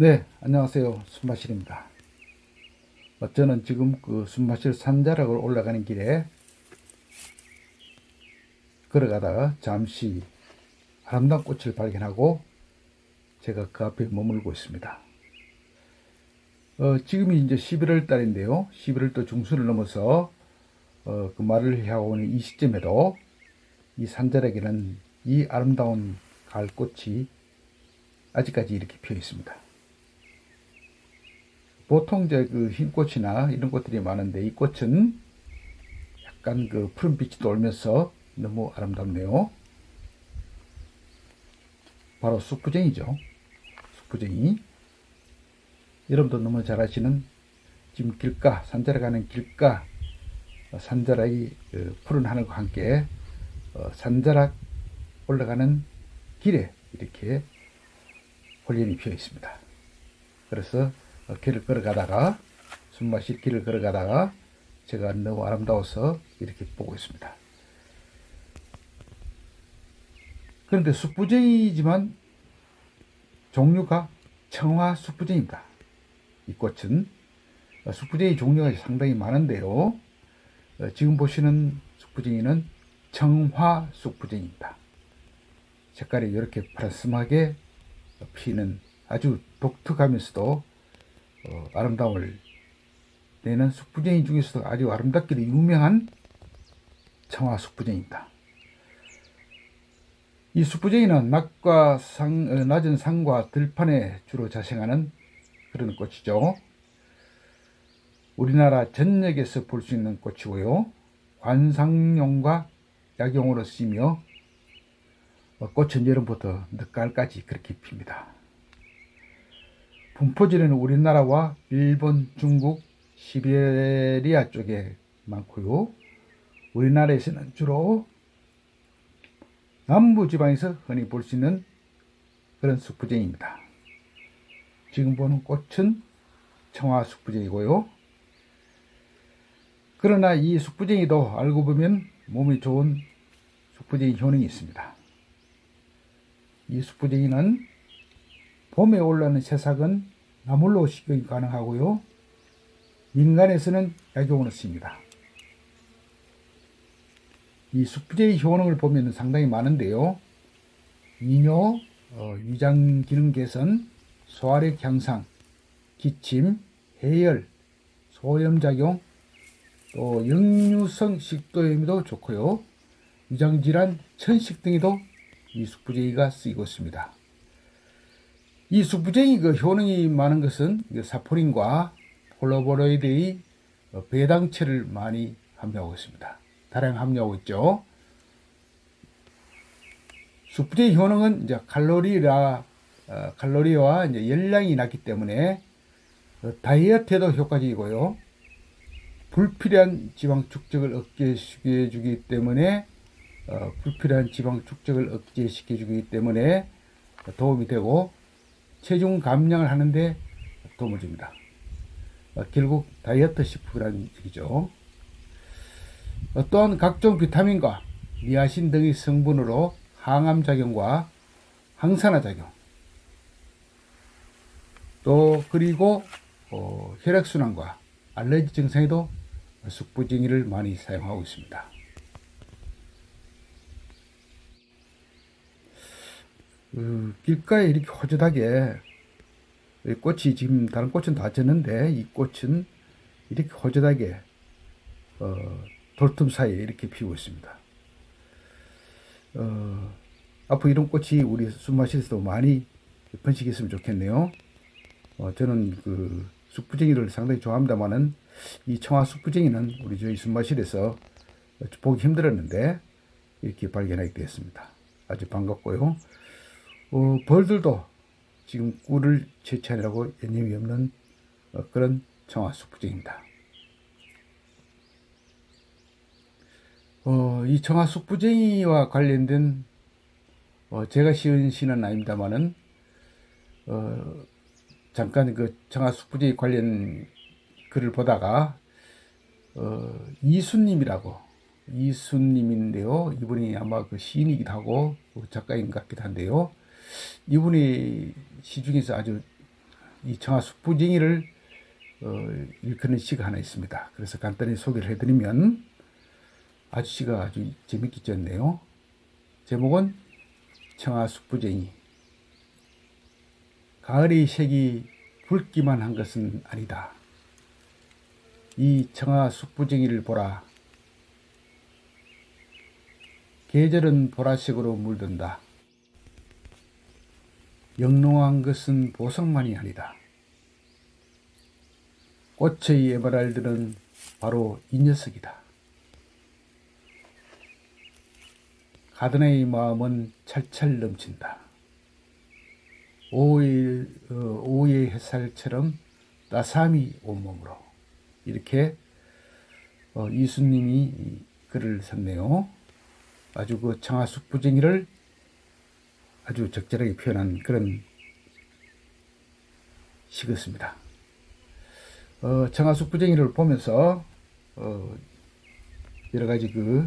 네, 안녕하세요. 순마실입니다. 어, 저는 지금 그 순마실 산자락을 올라가는 길에 걸어가다가 잠시 아름다운 꽃을 발견하고 제가 그 앞에 머물고 있습니다. 어, 지금이 이제 11월 달인데요. 11월 달 중순을 넘어서 어, 그 말을 해오는 이 시점에도 이 산자락에는 이 아름다운 가을꽃이 아직까지 이렇게 피어 있습니다. 보통 이제 그 흰꽃이나 이런 꽃들이 많은데 이 꽃은 약간 그 푸른빛이 돌면서 너무 아름답네요. 바로 쑥부쟁이죠. 쑥부쟁이. 여러분도 너무 잘 아시는 지금 길가, 산자락 가는 길가, 어, 산자락이 그 푸른 하늘과 함께 어, 산자락 올라가는 길에 이렇게 홀연이 피어 있습니다. 그래서 어, 길을 걸어가다가 숨 마실 길을 걸어가다가 제가 너무 아름다워서 이렇게 보고 있습니다. 그런데 숯부쟁이지만 종류가 청화 숯부쟁입니다. 이 꽃은 어, 숯부쟁이 종류가 상당히 많은데요. 어, 지금 보시는 숯부쟁이는 청화 숯부쟁입니다. 색깔이 이렇게 파란스하게 피는 아주 독특하면서도 어, 아름다움을 내는 숙부쟁이 중에서도 아주 아름답기로 유명한 청화 숙부쟁입니다. 이 숙부쟁이는 낮과 상, 어, 낮은 산과 들판에 주로 자생하는 그런 꽃이죠. 우리나라 전역에서 볼 수 있는 꽃이고요. 관상용과 약용으로 쓰이며 어, 꽃은 여름부터 늦가을까지 그렇게 핍니다. 분포지는 우리나라와 일본, 중국, 시베리아 쪽에 많고요. 우리나라에서는 주로 남부 지방에서 흔히 볼 수 있는 그런 숙부쟁입니다. 지금 보는 꽃은 청화 숙부쟁이고요. 그러나 이 숙부쟁이도 알고 보면 몸이 좋은 숙부쟁이 효능이 있습니다. 이 숙부쟁이는 봄에 올라오는 새싹은 나물로 식용이 가능하고요. 민간에서는 약용으로 쓰입니다. 이 숙부제의 효능을 보면 상당히 많은데요. 이뇨, 어, 위장 기능 개선, 소화력 향상, 기침, 해열, 소염 작용, 또 역류성 식도염에도 좋고요. 위장 질환, 천식 등에도 이 숙부제의가 쓰이고 있습니다. 이 숙부쟁이 그 효능이 많은 것은 사포린과 폴로보로이드의 배당체를 많이 함유하고 있습니다. 다량 함유하고 있죠. 숙부쟁이 효능은 이제 칼로리라 어, 칼로리와 이제 열량이 낮기 때문에 어, 다이어트에도 효과적이고요. 불필요한 지방 축적을 억제시켜 주기 때문에 어, 불필요한 지방 축적을 억제시켜 주기 때문에 도움이 되고 체중 감량을 하는데 도움을 줍니다. 어, 결국 다이어트 식품이라는 얘기죠. 어, 또한 각종 비타민과 니아신 등의 성분으로 항암 작용과 항산화 작용 또 그리고 어, 혈액순환과 알레르기 증상에도 숙부쟁이를 많이 사용하고 있습니다. 그 길가에 이렇게 허젓하게 꽃이 지금 다른 꽃은 다 졌는데 이 꽃은 이렇게 허젓하게 어, 돌틈 사이에 이렇게 피고 있습니다. 어, 앞으로 이런 꽃이 우리 숨마실에서도 많이 번식했으면 좋겠네요. 어, 저는 그 쑥부쟁이를 상당히 좋아합니다만은 이 청아 쑥부쟁이는 우리 저희 숨마실에서 보기 힘들었는데 이렇게 발견하게 되었습니다. 아주 반갑고요. 어, 벌들도 지금 꿀을 채취하느라고 여념이 없는 어, 그런 청화 숙부쟁입니다. 어, 이 청화 숙부쟁이와 관련된 어, 제가 시은 시는 아닙니다만은 어, 잠깐 그 청화 숙부쟁이 관련 글을 보다가 어, 이순님이라고 이순님인데요. 이분이 아마 그 시인이기도 하고 작가인 것 같기도 한데요. 이분이 시 중에서 아주 이 청아 숙부쟁이를 어, 일컫는 시가 하나 있습니다. 그래서 간단히 소개를 해드리면 아주 시가 아주 재밌게 지었네요. 제목은 청아 숙부쟁이. 가을의 색이 붉기만 한 것은 아니다. 이 청아 숙부쟁이를 보라. 계절은 보라색으로 물든다. 영롱한 것은 보석만이 아니다. 꽃의 에메랄드는 바로 이 녀석이다. 가든의 마음은 찰찰 넘친다. 오후의, 어, 오후의 햇살처럼 따삼이 온몸으로 이렇게 어, 이수님이 이 글을 썼네요. 아주 그 청하숙 부쟁이를 아주 적절하게 표현한 그런 시였습니다. 어, 청하숙 부쟁이를 보면서 어, 여러 가지 그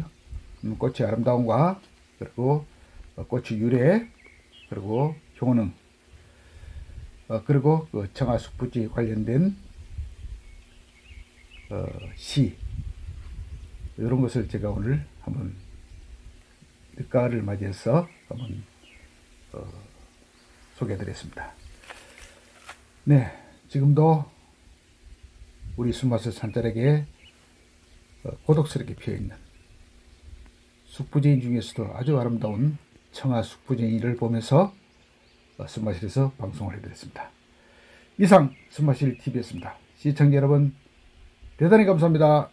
음, 꽃의 아름다움과 그리고 어, 꽃의 유래 그리고 효능 어, 그리고 그 청하숙 부지 관련된 어, 시 이런 것을 제가 오늘 한번 늦가을을 맞이해서 한번 어, 소개해드렸습니다. 네, 지금도 우리 숨맛을 산자에게 어, 고독스럽게 피어있는 숙부쟁이 중에서도 아주 아름다운 청아 숙부쟁이를 보면서 어, 숨마실에서 방송을 해드렸습니다. 이상 숨마실 TV였습니다. 시청자 여러분 대단히 감사합니다.